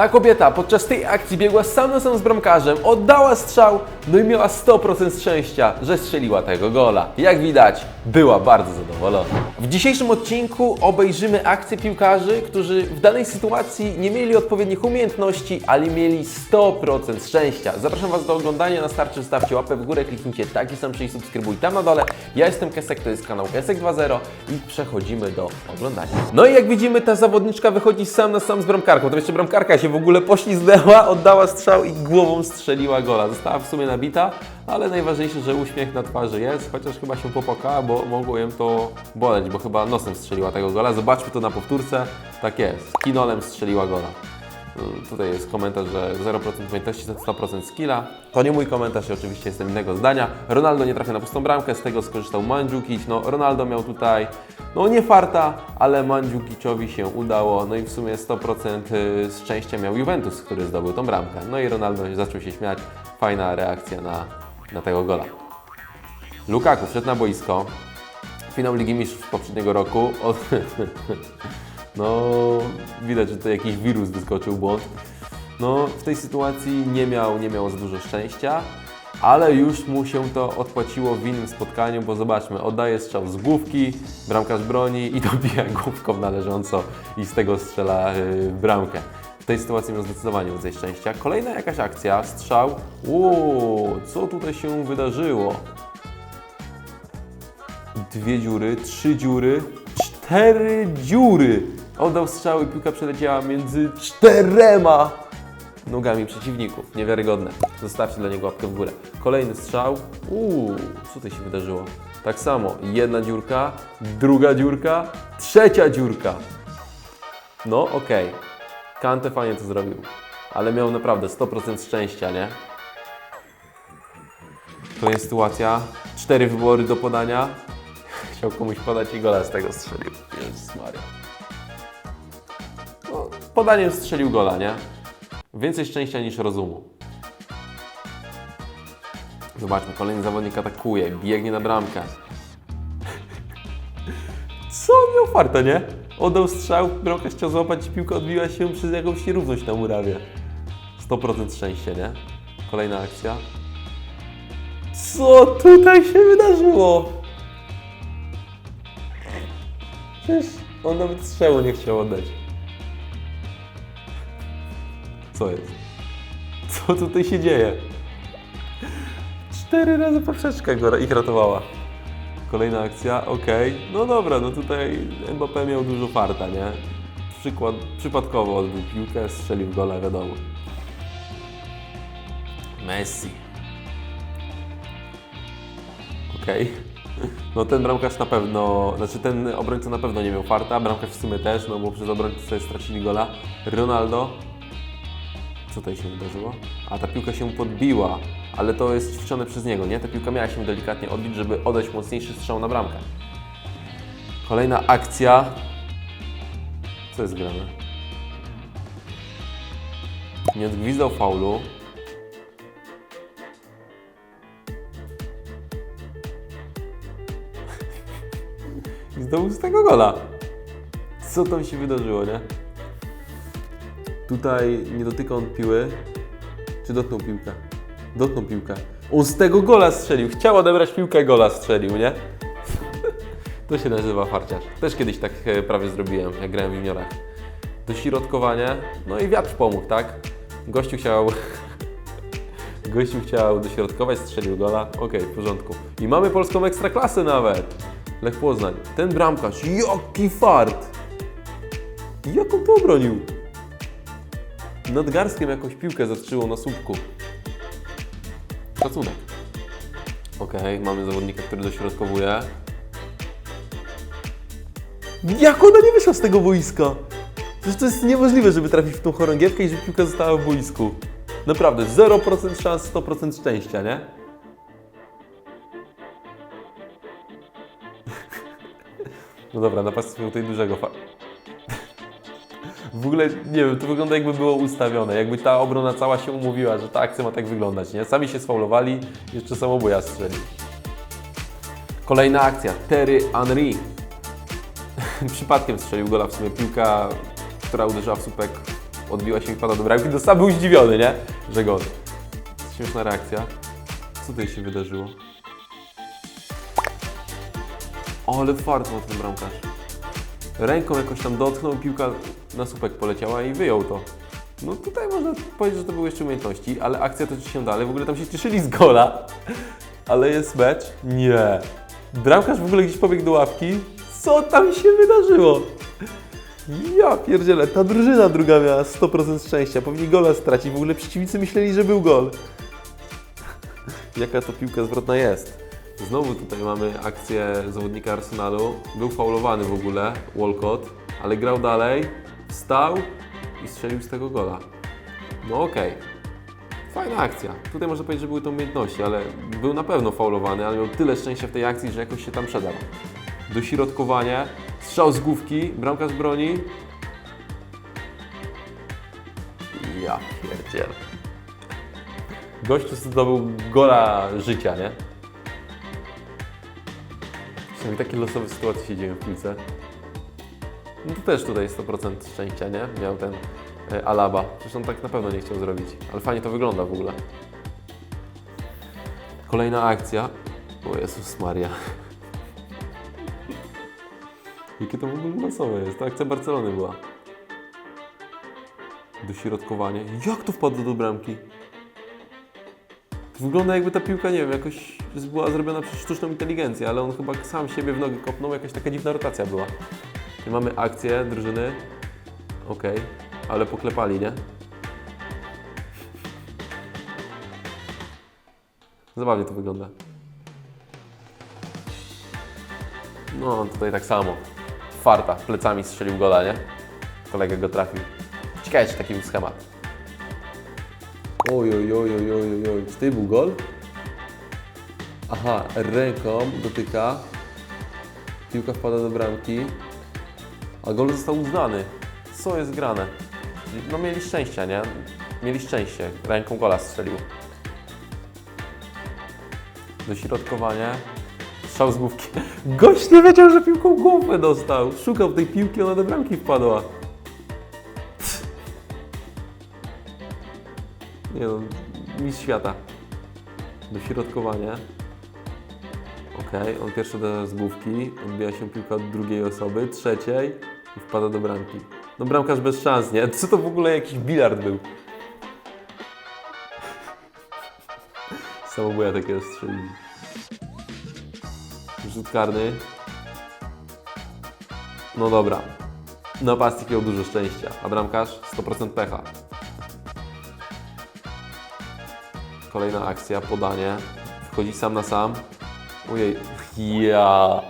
Ta kobieta podczas tej akcji biegła sam na sam z bramkarzem, oddała strzał, no i miała 100% szczęścia, że strzeliła tego gola. Jak widać, była bardzo zadowolona. W dzisiejszym odcinku obejrzymy akcję piłkarzy, którzy w danej sytuacji nie mieli odpowiednich umiejętności, ale mieli 100% szczęścia. Zapraszam Was do oglądania, na starcie zostawcie łapę w górę, kliknijcie taki sam przycisk subskrybuj tam na dole. Ja jestem Kesek, to jest kanał Kesek 2.0 i przechodzimy do oglądania. No i jak widzimy, ta zawodniczka wychodzi sam na sam z bramkarką. To jeszcze bramkarka się w ogóle poślizgnęła, oddała strzał i głową strzeliła gola. Została w sumie nabita, ale najważniejsze, że uśmiech na twarzy jest, chociaż chyba się popłakała, bo mogło ją to boleć, bo chyba nosem strzeliła tego gola. Zobaczmy to na powtórce. Tak jest, kinolem strzeliła gola. Y, Tutaj jest komentarz, że 0% umiejętności, 100% skilla. To nie mój komentarz, ja oczywiście jestem innego zdania. Ronaldo nie trafia na pustą bramkę, z tego skorzystał Mandzukic. No, Ronaldo miał tutaj, no nie farta, ale Mandzukiciowi się udało. No i w sumie 100% szczęścia miał Juventus, który zdobył tą bramkę. No i Ronaldo zaczął się śmiać. Fajna reakcja na, na tego gola. Lukaku wszedł na boisko. Finał Ligi Mistrzów poprzedniego roku. no, widać, że to jakiś wirus wyskoczył, błąd. No, w tej sytuacji nie miał, nie miał za dużo szczęścia, ale już mu się to odpłaciło w innym spotkaniu, bo zobaczmy, oddaje strzał z główki, bramkarz broni i dobija główką należąco i z tego strzela yy, bramkę. W tej sytuacji miał zdecydowanie więcej szczęścia. Kolejna jakaś akcja, strzał. Uuu, co tutaj się wydarzyło? dwie dziury, trzy dziury, cztery dziury. Oddał strzał i piłka przeleciała między czterema nogami przeciwników. Niewiarygodne. Zostawcie dla niego łapkę w górę. Kolejny strzał. Uuu, co tutaj się wydarzyło? Tak samo. Jedna dziurka, druga dziurka, trzecia dziurka. No, okej. Kante fajnie to zrobił. Ale miał naprawdę 100% szczęścia, nie? To jest sytuacja. Cztery wybory do podania. Chciał komuś podać i gola z tego strzelił. Jezus Maria. No, podaniem strzelił gola, nie? Więcej szczęścia niż rozumu. Zobaczmy, kolejny zawodnik atakuje, biegnie na bramkę. Co miał farta, nie? Oddał strzał, bramka chciał złapać, piłka odbiła się przez jakąś nierówność na murawie. 100% szczęścia, nie? Kolejna akcja. Co tutaj się wydarzyło? Przecież on nawet strzału nie chciał oddać. Co jest? Co tutaj się dzieje? Cztery razy poprzeczka go ich ratowała. Kolejna akcja, okej. No dobra, no tutaj Mbappé miał dużo farta, nie? Przykład, przypadkowo odbił piłkę, strzelił gola, wiadomo. Messi. Okej. No ten bramkarz na pewno, znaczy ten obrońca na pewno nie miał farta, bramkarz w sumie też, no bo przez obrońcę sobie stracili gola. Ronaldo. Co tutaj się wydarzyło? A ta piłka się podbiła, ale to jest ćwiczone przez niego, nie? Ta piłka miała się delikatnie odbić, żeby oddać mocniejszy strzał na bramkę. Kolejna akcja. Co jest grane? Nie odgwizdał faulu. Zdobył z tego gola. Co tam się wydarzyło, nie? Tutaj nie dotyka on piły. Czy dotknął piłkę? Dotknął piłkę. On z tego gola strzelił. Chciał odebrać piłkę, gola strzelił, nie? To się nazywa farciarz. Też kiedyś tak e, prawie zrobiłem, jak grałem w juniorach. Dośrodkowanie, no i wiatr pomógł, tak? Gościu chciał... Gościu chciał dośrodkować, strzelił gola. Okej, w porządku. I mamy polską ekstraklasę nawet. Lech Poznań. Ten bramkarz, jaki fart! Jak on to obronił? Nadgarstkiem jakąś piłkę zastrzyło na słupku. Szacunek. Okej, mamy zawodnika, który dośrodkowuje. Jak ona nie wyszła z tego boiska? Przecież to jest niemożliwe, żeby trafić w tą chorągiewkę i żeby piłka została w boisku. Naprawdę, 0% szans, 100% szczęścia, nie? No dobra, napastnik miał tutaj dużego fa... W ogóle, nie wiem, to wygląda jakby było ustawione, jakby ta obrona cała się umówiła, że ta akcja ma tak wyglądać, nie? Sami się sfaulowali, jeszcze samobuja strzeli. Kolejna akcja, Terry Henry. Przypadkiem strzelił gola w sumie piłka, która uderzyła w słupek odbiła się i pada do bramki, to sam był zdziwiony, nie? Że gol. Śmieszna reakcja. Co tutaj się wydarzyło? O, ale fart ma ten bramkarz. Ręką jakoś tam dotknął, piłka na słupek poleciała i wyjął to. No tutaj można powiedzieć, że to były jeszcze umiejętności, ale akcja toczy się dalej. W ogóle tam się cieszyli z gola, ale jest mecz. Nie. Bramkarz w ogóle gdzieś pobiegł do ławki. Co tam się wydarzyło? Ja pierdzielę, ta drużyna druga miała 100% szczęścia. Powinni gola stracić. W ogóle przeciwnicy myśleli, że był gol. Jaka to piłka zwrotna jest. Znowu tutaj mamy akcję zawodnika Arsenalu. Był faulowany w ogóle, Walcott, ale grał dalej, wstał i strzelił z tego gola. No okej. Fajna akcja. Tutaj można powiedzieć, że były to umiejętności, ale był na pewno faulowany, ale miał tyle szczęścia w tej akcji, że jakoś się tam przedał. Dośrodkowanie, strzał z główki, bramkarz broni. Ja pierdzielę. Gościu zdobył gola życia, nie? Przynajmniej takie losowe sytuacje się dzieją w piłce. No to też tutaj 100% szczęścia, nie? Miał ten e, Alaba. On tak na pewno nie chciał zrobić. Ale fajnie to wygląda w ogóle. Kolejna akcja. O Jezus Maria. Jakie to w ogóle losowe jest. To akcja Barcelony była. Dośrodkowanie. Jak to wpadło do bramki? To wygląda jakby ta piłka, nie wiem, jakoś była zrobiona przez sztuczną inteligencję, ale on chyba sam siebie w nogi kopnął, jakaś taka dziwna rotacja była. I mamy akcję drużyny. Okej, ale poklepali, nie? Zabawnie to wygląda. No, tutaj tak samo. Farta, plecami strzelił gola, nie? Kolega go trafił. Ciekawe, czy taki był schemat. Oj, oj, oj, oj, oj, oj. Czy to był gol? Aha, ręką dotyka. Piłka wpada do bramki. A gol został uznany. Co jest grane? No mieli szczęścia, nie? Mieli szczęście. Ręką gola strzelił. Dośrodkowanie. Strzał z główki. Gość nie wiedział, że piłką głowę dostał. Szukał tej piłki, ona do bramki wpadła. Nie no, mistrz świata. Dośrodkowanie. Okej, on pierwszy uderza z główki, odbija się piłka od drugiej osoby, trzeciej i wpada do bramki. No bramkarz bez szans, nie? Co to w ogóle jakiś bilard był? Samobuja takiego strzeli. Rzut karny. No dobra. Napastnik miał dużo szczęścia, a bramkarz 100% pecha. Kolejna akcja, podanie. Wchodzi sam na sam. Ojej, ja.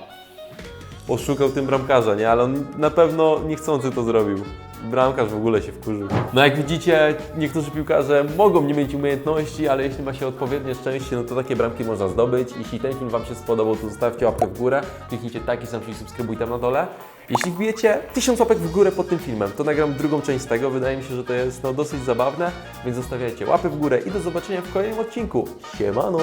Oszukał tym bramkarza, nie? Ale on na pewno niechcący to zrobił. Bramkarz w ogóle się wkurzył. No jak widzicie, niektórzy piłkarze mogą nie mieć umiejętności, ale jeśli ma się odpowiednie szczęście, no to takie bramki można zdobyć. Jeśli ten film Wam się spodobał, to zostawcie łapkę w górę, kliknijcie taki sam i subskrybuj tam na dole. Jeśli wbijecie tysiąc łapek w górę pod tym filmem, to nagram drugą część z tego. Wydaje mi się, że to jest no, dosyć zabawne, więc zostawiajcie łapy w górę i do zobaczenia w kolejnym odcinku. Siemano!